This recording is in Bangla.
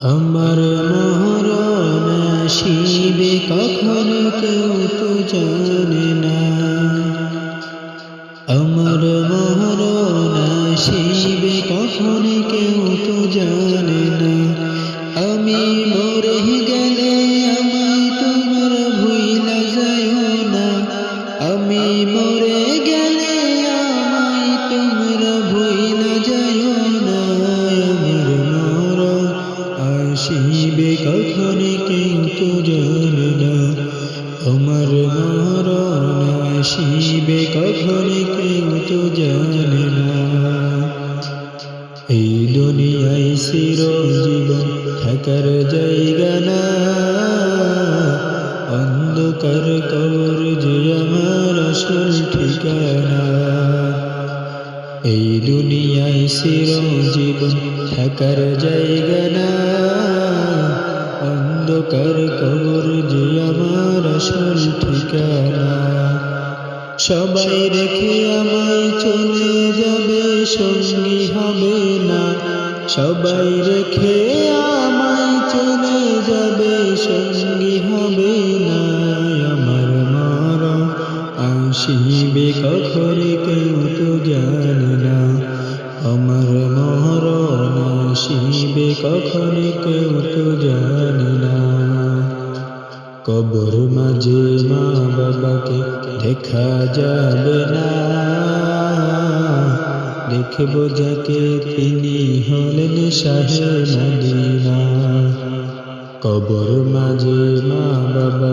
আমার মহরণ শিবে কখন কেউ তো জানে না। আমার মহরণ শিবে কখন কেউ তো জানে না। আমি মরে গেলে আসিবে কখন কেউ তো জানে না আমার মরণ আসিবে কখন কেউ তো জানে না এই দুনিয়ায় চিরজীবন থাকার জায়গা না। অন্ধকার কবর যে আমার আসল ঠিকানা। এই দুনিয়ায় চিরজীবন থাকার জায়গা অন্ধকার কবর যে আমার আসল ঠিকানা। সবাই রেখে আমায় চলে যাবে, সঙ্গী হবে না। সবাই রেখে আমায় চলে যাবে, সঙ্গী হবে না। আমার মরণ আসিবে কখন কেউ তো জানে। আসিবে কখন কেউ তো জানে না। কবর মাঝে মা বাবাকে দেখা যাবে না। দেখব যাকে তিনি হলেন মদিনা। কবর মাঝে মা বাবা